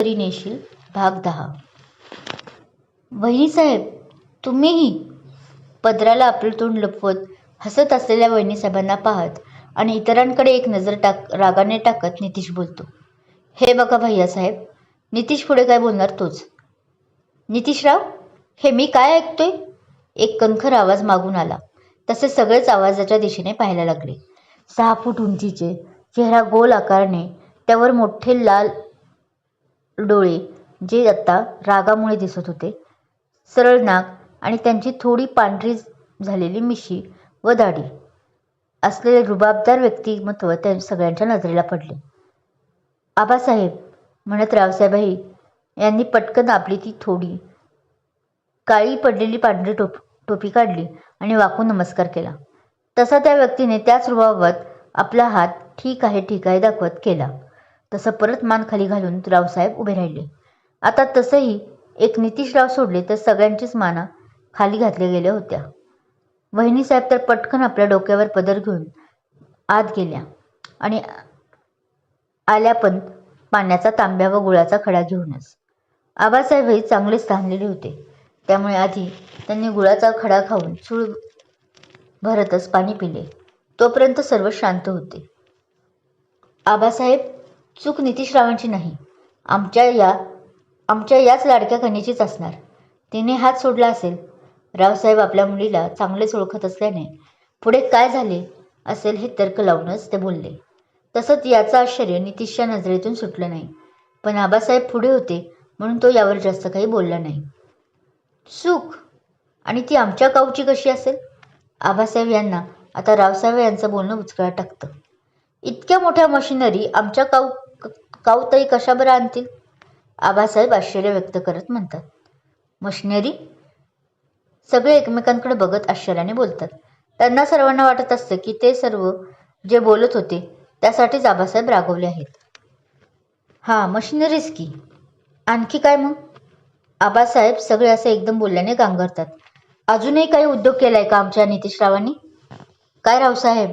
तरी नेशील. भाग दहा. वहिनीसाहेब तुम्हीही पदराला आपलं तोंड लपवत हसत असलेल्या वहिनीसाहेबांना पाहत आणि इतरांकडे एक नजर टाक रागाने टाकत नितीश बोलतो. हे बघा भैयासाहेब नितीश पुढे काय बोलणार तोच. नितीशराव हे मी काय ऐकतोय? एक कणखर आवाज मागून आला. तसे सगळेच आवाजाच्या दिशेने पाहायला लागले. सहा फूट उंचीचे चेहरा गोल आकारने त्यावर मोठे लाल डोळे जे आत्ता रागामुळे दिसत होते. सरळ नाक आणि त्यांची थोडी पांढरी झालेली मिशी व दाढी. असलेले रुबाबदार व्यक्तिमत्व त्या सगळ्यांच्या नजरेला पडले. आबासाहेब म्हणत रावसाहेबही यांनी पटकन आपली ती थोडी काळी पडलेली पांढरी टोप टोपी काढली आणि वाकून नमस्कार केला. तसा त्या व्यक्तीने त्याच रुबाबात आपला हात ठीक आहे ठीक आहे दाखवत केला. तसं परत मान खाली घालून रावसाहेब उभे राहिले. आता तसंही एक नितीशराव सोडले तर सगळ्यांचीच माना खाली घातल्या गेल्या होत्या. वहिनीसाहेब तर पटकन आपल्या डोक्यावर पदर घेऊन आत गेल्या आणि आल्या पण पाण्याचा तांब्या व गुळाचा खडा घेऊनच. आबासाहेबही चांगलेच तहानलेले होते. त्यामुळे आधी त्यांनी गुळाचा खडा खाऊन चूळ भरतच पाणी पिले. तोपर्यंत सर्व शांत होते. आबासाहेब चूक नितीशरावांची नाही. आमच्या या आमच्या याच लाडक्या कन्येचीच असणार. तिने हात सोडला असेल. रावसाहेब आपल्या मुलीला चांगलेच ओळखत असल्याने पुढे काय झाले असेल हे तर्क लावूनच ते बोलले. तसंच याचं आश्चर्य नितीशच्या नजरेतून सुटलं नाही. पण आबासाहेब पुढे होते म्हणून तो यावर जास्त काही बोलला नाही. चूक! आणि ती आमच्या काऊची कशी असेल? आबासाहेब यांना आता रावसाहेब यांचं बोलणं उचकळा टाकतं. इतक्या मोठ्या मशिनरी आमच्या काऊ काऊताई कशा बरं आणतील? आबासाहेब आश्चर्य व्यक्त करत म्हणतात. मशिनरी? सगळे एकमेकांकडे बघत आश्चर्याने बोलतात. त्यांना सर्वांना वाटत असतं की ते सर्व जे बोलत होते त्यासाठीच आबासाहेब रागवले आहेत. हां मशिनरीज की. आणखी काय मग? आबासाहेब सगळे असे एकदम बोलल्याने गांगरतात. अजूनही काही उद्योग केलाय का आमच्या नितीशरावांनी काय रावसाहेब?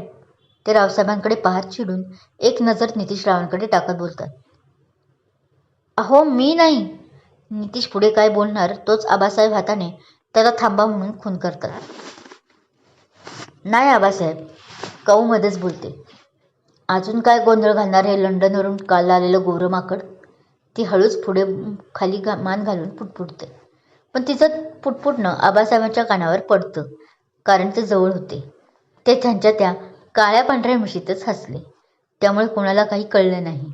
ते रावसाहेबांकडे पाहत चिडून एक नजर नितीशरावांकडे टाकत बोलतात. अहो मी नाही. नितीश पुढे काय बोलणार तोच आबासाहेब हाताने त्याला थांबा म्हणून खून करतात. नाही आबासाहेब काऊमध्येच बोलते. अजून काय गोंधळ घालणार हे लंडनवरून काल आलेलं गोरमाकड ती हळूच पुढे खाली घा मान घालून पुटपुटते. पण तिचं पुटपुटणं आबासाहेबांच्या कानावर पडतं कारण ते जवळ होते. ते त्यांच्या त्या काळ्या पांढऱ्या मिशीतच हसले. त्यामुळे कोणाला काही कळलं नाही.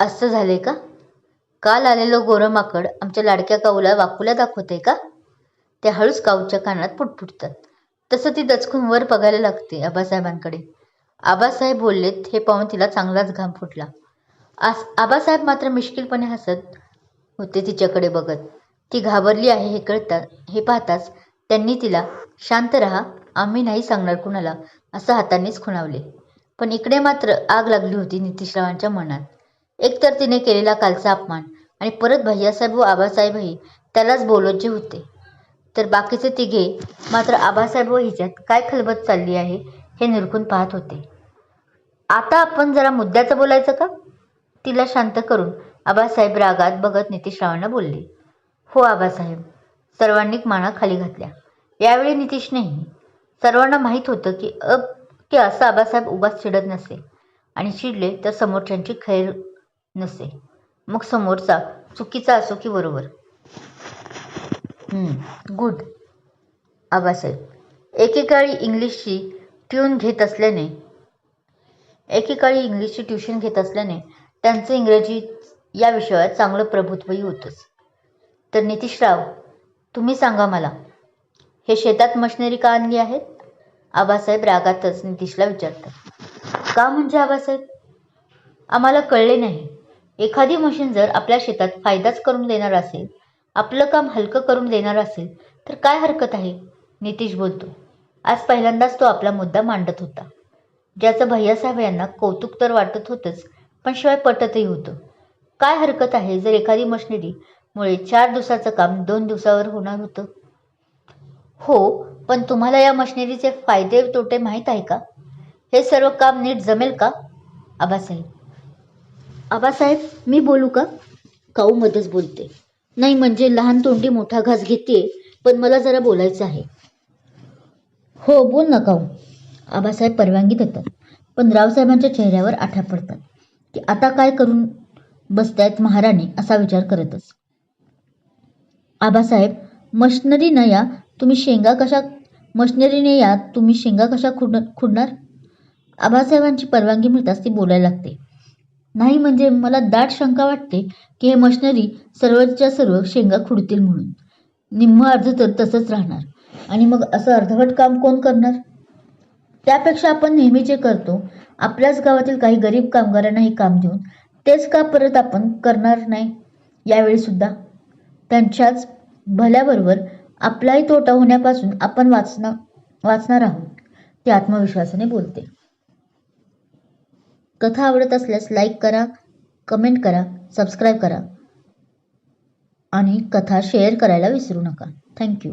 असं झालंय का? काल आलेलं गोरं माकड आमच्या लाडक्या काऊला वाकूला दाखवते का? ते हळूच काऊच्या कानात पुटपुटतात. तसं ती दचकून वर बघायला लागते आबासाहेबांकडे. आबासाहेब बोललेत हे पाहून तिला चांगलाच घाम फुटला. आस आबासाहेब मात्र मिश्किलपणे हसत होते तिच्याकडे बघत. ती घाबरली आहे हे कळतात हे पाहताच त्यांनी तिला शांत राहा आम्ही नाही सांगणार कुणाला असं हातानेच खुणावले. पण इकडे मात्र आग लागली होती नितीशरावांच्या मनात. एकतर तिने केलेला कालचा अपमान आणि परत भैयासाहेब व आबासाहेबही त्यालाच बोलवचे होते. तर बाकीचे तिघे मात्र आबासाहेब व हिच्यात काय खलबत चालली आहे हे निरखून पाहत होते. आता आपण जरा मुद्द्याचं बोलायचं का? तिला शांत करून आबासाहेब रागात बघत नितीशरावांना बोलले. हो आबासाहेब सर्वांनी माना खाली घातल्या. यावेळी नितीशनेही सर्वांना माहीत होतं की अप की असं आबासाहेब उगाच चिडत नसे आणि चिडले तर समोरच्यांची खैर नसे. मग समोरचा चुकीचा असो की बरोबर. गुड आबासाहेब. एकेकाळी इंग्लिशची ट्यून घेत असल्याने एकेकाळी इंग्लिशची ट्युशन घेत असल्याने त्यांचं इंग्रजी या विषयात चांगलं प्रभुत्वही होतंच. तर नितीश राव तुम्ही सांगा मला हे शेतात मशिनरी का आणली आहेत? आबासाहेब रागातच नितीशला विचारतात. का म्हणजे आबासाहेब? आम्हाला कळले नाही. एखादी मशीन जर आपल्या शेतात फायदाच करून देणार असेल आपलं काम हलकं करून देणार असेल तर काय हरकत आहे? नितीश बोलतो. आज पहिल्यांदाच तो आपला मुद्दा मांडत होता. ज्याचं भैयासाहेब यांना कौतुक तर वाटत होतंच पण शिवाय पटतही होतं. काय हरकत आहे जर एखादी मशिनरीमुळे चार दिवसाचं काम दोन दिवसावर होणार होतं? हो पण तुम्हाला या मशिनरीचे फायदे तोटे माहीत आहे का? हे सर्व काम नीट जमेल का? आबासाहेब. आबासाहेब मी बोलू का? काऊ मध्येच बोलते. नाही म्हणजे लहान तोंडी मोठा घास घेते पण मला जरा बोलायचं आहे. हो बोल ना काऊ. आबासाहेब परवानगी देतात पण रावसाहेबांच्या चेहऱ्यावर आठा पडतात की आता काय करून बसतायत महाराणी असा विचार करतच. आबासाहेब मशनरीनं या तुम्ही शेंगा कशा मशनरीने या तुम्ही शेंगा कशा खुड खुडणार आबासाहेबांची परवानगी मिळताच ती बोलायला लागते. नाही म्हणजे मला दाट शंका वाटते की हे मशनरी सर्वच्या सर्व शेंगा खुडतील म्हणून. निम्म अर्ध तर तसंच राहणार. आणि मग असं अर्धवट काम कोण करणार? त्यापेक्षा आपण नेहमी जे करतो आपल्याच गावातील काही गरीब कामगारांना हे काम देऊन तेच का परत आपण करणार नाही? यावेळी सुद्धा त्यांच्याच भल्याबरोबर आपलाही तोटा होण्यापासून आपण वाचणार वाचणार आहोत. ते आत्मविश्वासाने बोलते. कथा आवडत असल्यास लाईक करा कमेंट करा सबस्क्राईब करा. आणि कथा शेअर करायला विसरू नका. थँक्यू